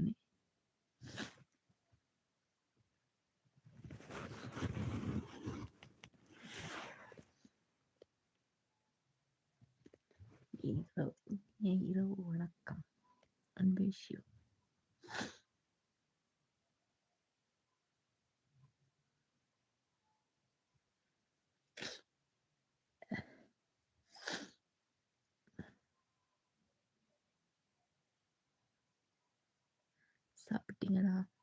ったね。色、色をなんか、安定しよう。சாப்பிட்டீங்களா நான்கு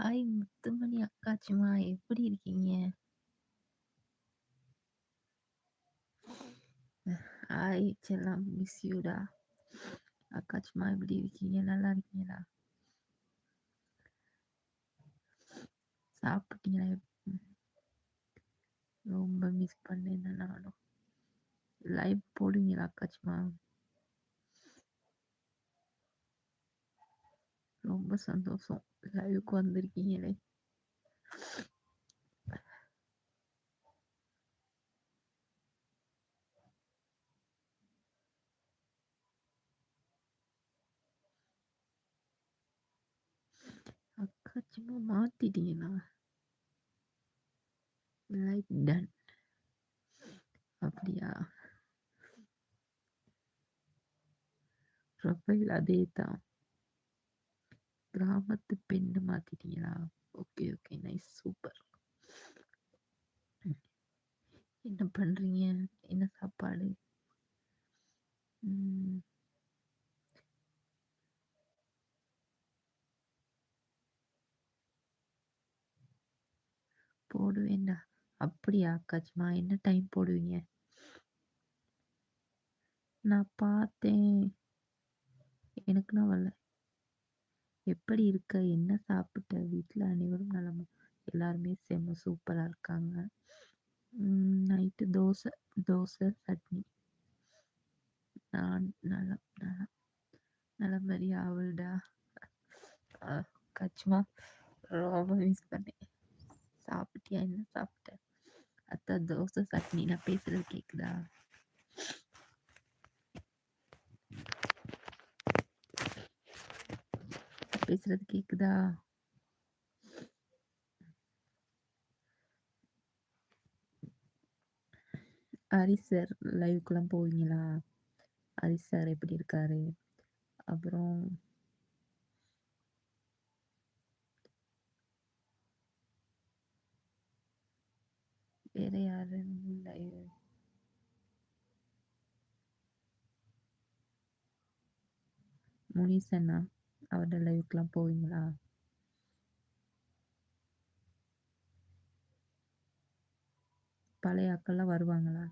ஹாய் முத்துமணி அக்காச்சிமா எப்படி இருக்கீங்க ஹாய் செல்லம் மிஸ் யூடா அக்காச்சிமா எப்படி இருக்கீங்க நல்லா இருக்கீங்களா சாப்பிட்டீங்களா ம், ரொம்ப மிஸ் பண்ணேன் நானும் லைவ் போடுவீங்களா அக்காச்சிமா ரொம்ப சந்தோஷம் லைவுக்கு வந்திருக்கீங்களே. சும்மா மாத்திட்டீங்களா? லைக் டன் அப்படியா? ப்ரொஃபைல் அதே தான் கிராமத்து பெண்ணு மாத்திட்டீங்களா ஓகே ஓகே. நைஸ். சூப்பர். என்ன பண்றீங்க? என்ன சாப்பாடு? போடுவேண்டா அப்படியா அக்காச்சிமா? என்ன டைம் போடுவீங்க? நான் பார்த்தேன். எனக்கு நான் வரல. எப்படி இருக்க? என்ன சாப்பிட்ட? வீட்டில் அனைவரும் நலமா? எல்லாருமே செம்ம சூப்பராக இருக்காங்க. நைட்டு தோசை தோசை சட்னி. நான் நலம் நலம். நலமறி ஆவல்டா. கச்சுமா. ரொம்ப மிஸ் பண்ணேன். சாப்பிட்டியா? என்ன சாப்பிட்ட? அத்தா தோசை சட்னி. நான் பேசுறது கேக்குதா? பேசுறது கேக்குதா ஹரி சார் லைவுக்குலாம் போவீங்களா ஹரி சார் எப்படி இருக்காரு அப்புறம் வேற யாரும் லைவ் முனிசன்னா அவரோட லைவுக்குலாம் போவீங்களா? பழைய ஆக்கள்லாம் வருவாங்களா?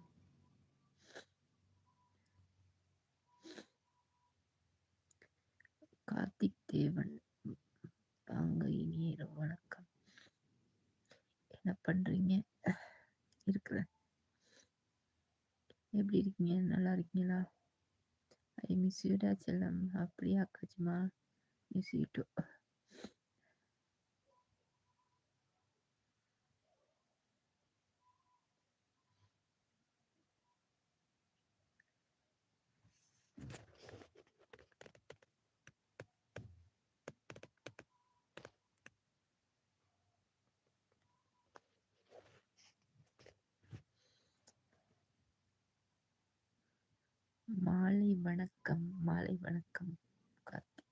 கார்த்திக் தேவன் வாங்க இனிய வணக்கம். என்ன பண்றீங்க? இருக்கிறேன். எப்படி இருக்கீங்க? நல்லா இருக்கீங்களா? ஐ மிஸ் யூடா செல்லம்? அப்படியா அக்காச்சுமா? மிஸ் யூ மாலை வணக்கம் மாலை வணக்கம் கார்த்தி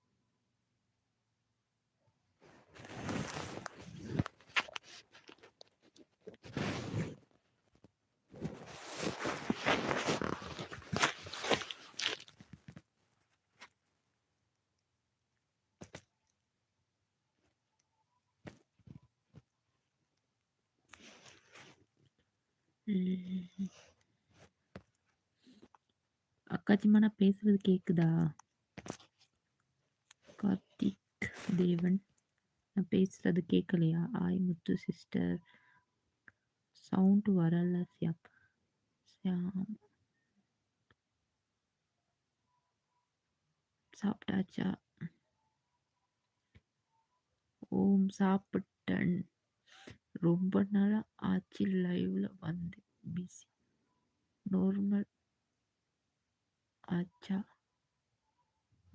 ம். அக்காச்சிம்மா நான் பேசுறது கேக்குதா? கார்த்திக் தேவன் நான் பேசுறது கேட்கலையா ஆய் முத்து சிஸ்டர் சவுண்ட் வரல சியாம். சியாம். சாப்பிட்டாச்சா? ஓம் சாப்பிட்டேன். ரொம்ப நாளாக ஆச்சு லைவ்ல வந்து. பிஸி நார்மல் ஆச்சா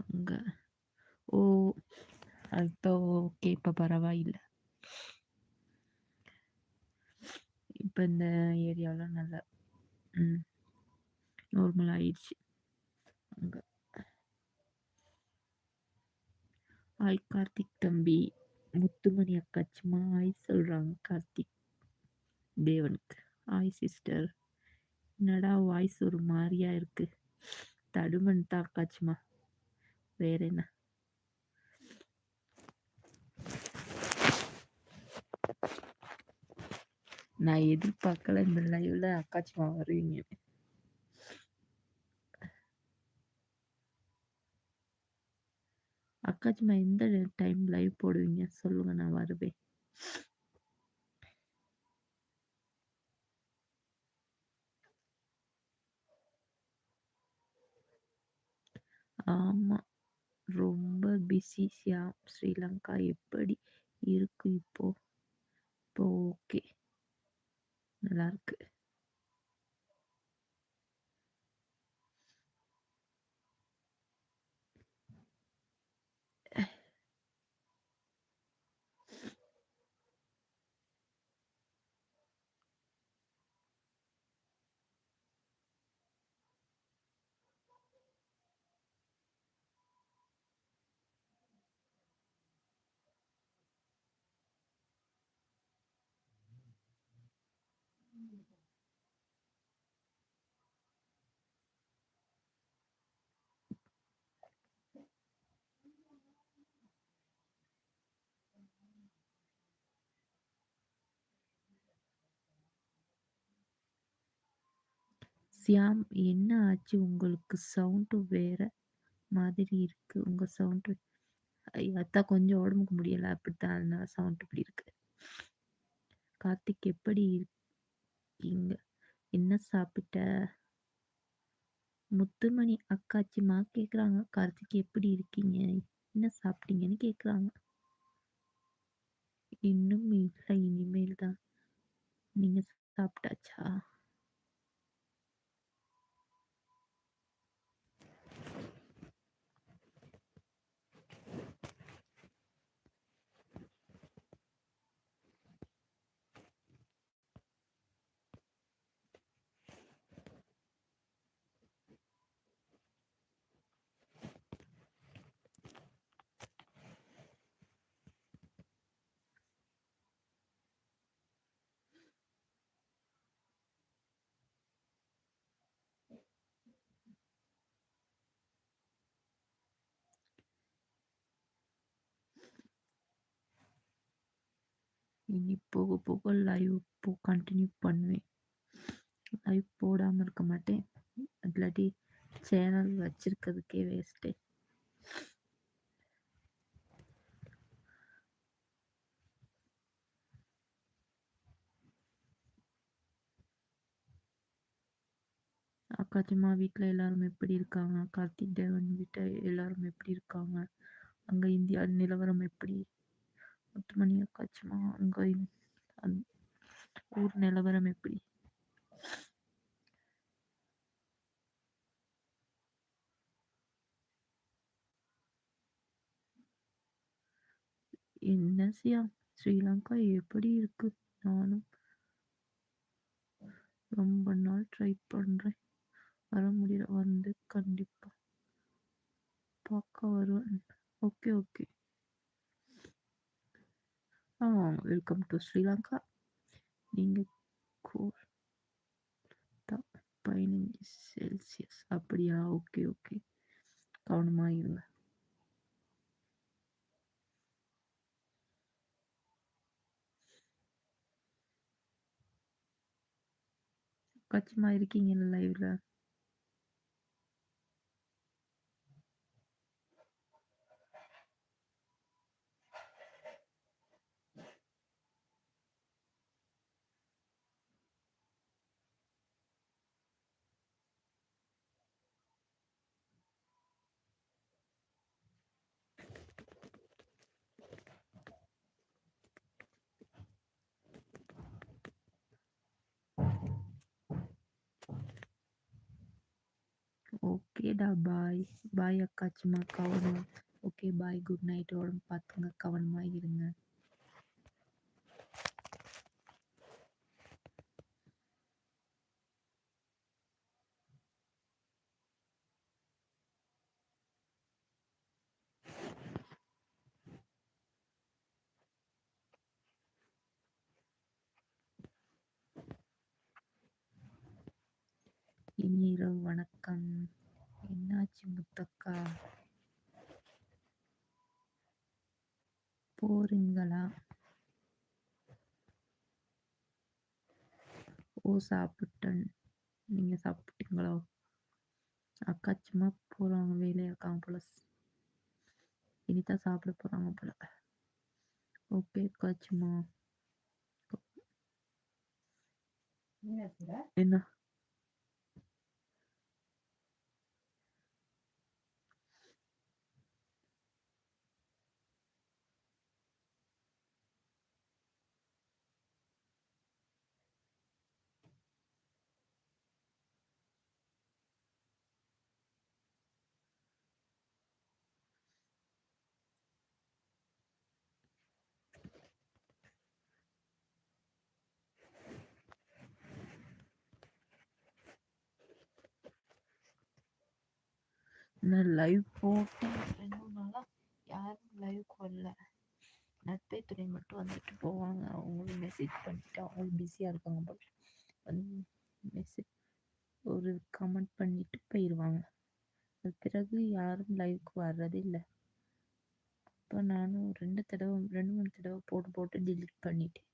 அங்கே ஓ இப்போ ஓகே இப்போ பரவாயில்ல இப்போ இந்த ஏரியாவில் நல்லா ம் நார்மல் ஆயிடுச்சு அங்கே ஆய் கார்த்திக் தம்பி முத்துமணி அக்கா சும்மா ஹாய் சொல்கிறாங்க கார்த்திக் தேவனுக்கு ஹாய் சிஸ்டர் என்னடா வாய்ஸ் ஒரு மாதிரியா இருக்கு தடுமன் தாக்காச்சுமா வேற என்ன? நான் எதிர்பார்க்கல இந்த லைவ்ல அக்காச்சுமா வருவீங்க. அக்காச்சுமா எந்த டைம் லைவ் போடுவீங்க? சொல்லுங்க நான் வருவேன். ஆமா. ரொம்ப பிஸி ஷியாம் ஸ்ரீலங்கா எப்படி இருக்கு இப்போ? இப்போ ஓகே நல்லா இருக்கு சியாம் என்ன ஆச்சு? உங்களுக்கு சவுண்டு வேற மாதிரி இருக்கு. உங்க சவுண்டு அத்தா கொஞ்சம் உடம்புக்கு முடியல. அப்படித்தான். அதனால சவுண்ட் இப்படி இருக்கு. கார்த்திக் எப்படி இருக்கீங்க? என்ன சாப்பிட்ட? முத்துமணி அக்காச்சிமா கேக்குறாங்க. கார்த்திக் எப்படி இருக்கீங்க? என்ன சாப்பிட்டீங்கன்னு கேக்குறாங்க. இன்னும் இல்லை. இனிமேல் தான். நீங்க சாப்பிட்டாச்சா? இனி போக போக லைவ் போ கண்டினியூ பண்ணுவேன். லைவ் போடாமல் இருக்க மாட்டேன். இல்லாட்டி சேனல் வச்சிருக்கிறதுக்கே வேஸ்ட்டு அக்காச்சிமா வீட்டில் எல்லாரும் எப்படி இருக்காங்க? கார்த்திக் தேவன் வீட்டில் எல்லாரும் எப்படி இருக்காங்க? அங்கே இந்தியா நிலவரம் எப்படி? முத்துமணி அக்காச்சிம்மா அங்கே ஊர் நிலவரம் எப்படி? என்ன சியா? ஸ்ரீலங்கா எப்படி இருக்கு? நானும் ரொம்ப நாள் ட்ரை பண்றேன். வர முடியல வந்து கண்டிப்பா பார்க்க வருவேன். Okay okay. Welcome to Sri Lanka நீங்கள் பதினஞ்சு செல்சியஸ் அப்படியா? ஓகே ஓகே கவனமாக இருங்க. கச்சிமா இருக்கீங்க லைவ்ல ஓகேடா பாய். பாய் அக்காச்சிமா கவனம். Okay bye. Good night. உடம்பு பார்த்துங்க கவனமாக இருங்க. இனி இரவு வணக்கம். என்னாச்சு முத்தக்கா? போறீங்களா? ஓ சாப்பிட்டேன். நீங்க சாப்பிட்டீங்களோ? அக்கா சும்மா போறாங்க வேலையா இருக்காங்க போல. இனிதான் சாப்பிட போறாங்க போல. ஓகே அக்கா சும்மா. என்ன நான் லைவ் போட்டேன் ரெண்டு மூணு நாளாக யாரும் லைவுக்கு வரல நட்பே துணை மட்டும் வந்துட்டு போவாங்க. அவங்களும் மெசேஜ் பண்ணிட்டு அவங்களும் பிஸியாக இருப்பாங்க போல. வந்து மெசேஜ் ஒரு கமெண்ட் பண்ணிட்டு போயிடுவாங்க அது பிறகு யாரும் லைவுக்கு வர்றதே இல்லை. அப்போ நானும் ரெண்டு தடவை ரெண்டு மூணு தடவை போட்டு போட்டு டிலீட் பண்ணிட்டேன்.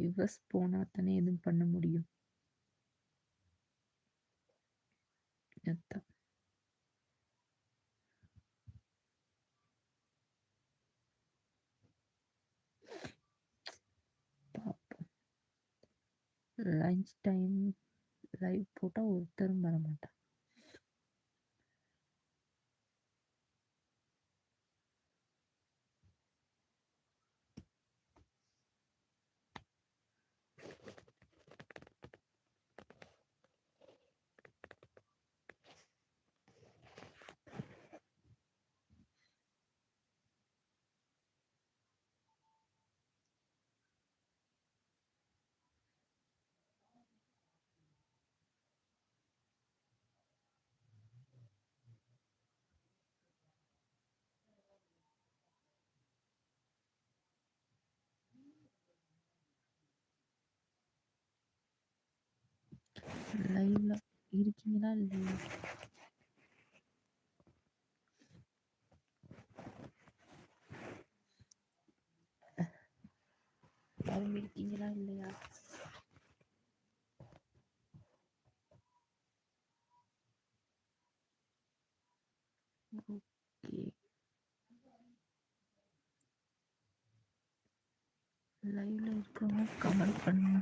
விவஸ் போனால் தானே எதுவும் பண்ண முடியும். அதான். லஞ்ச் டைம் லைவ் போட்டால் ஒருத்தரும் வர மாட்டான் லைவ்ல இருக்கீங்களா இல்லையா? யாரும் இருக்கீங்களா இல்லையா? ஓகே. லைவ்ல இருக்கவங்க கமெண்ட் பண்ணுங்க.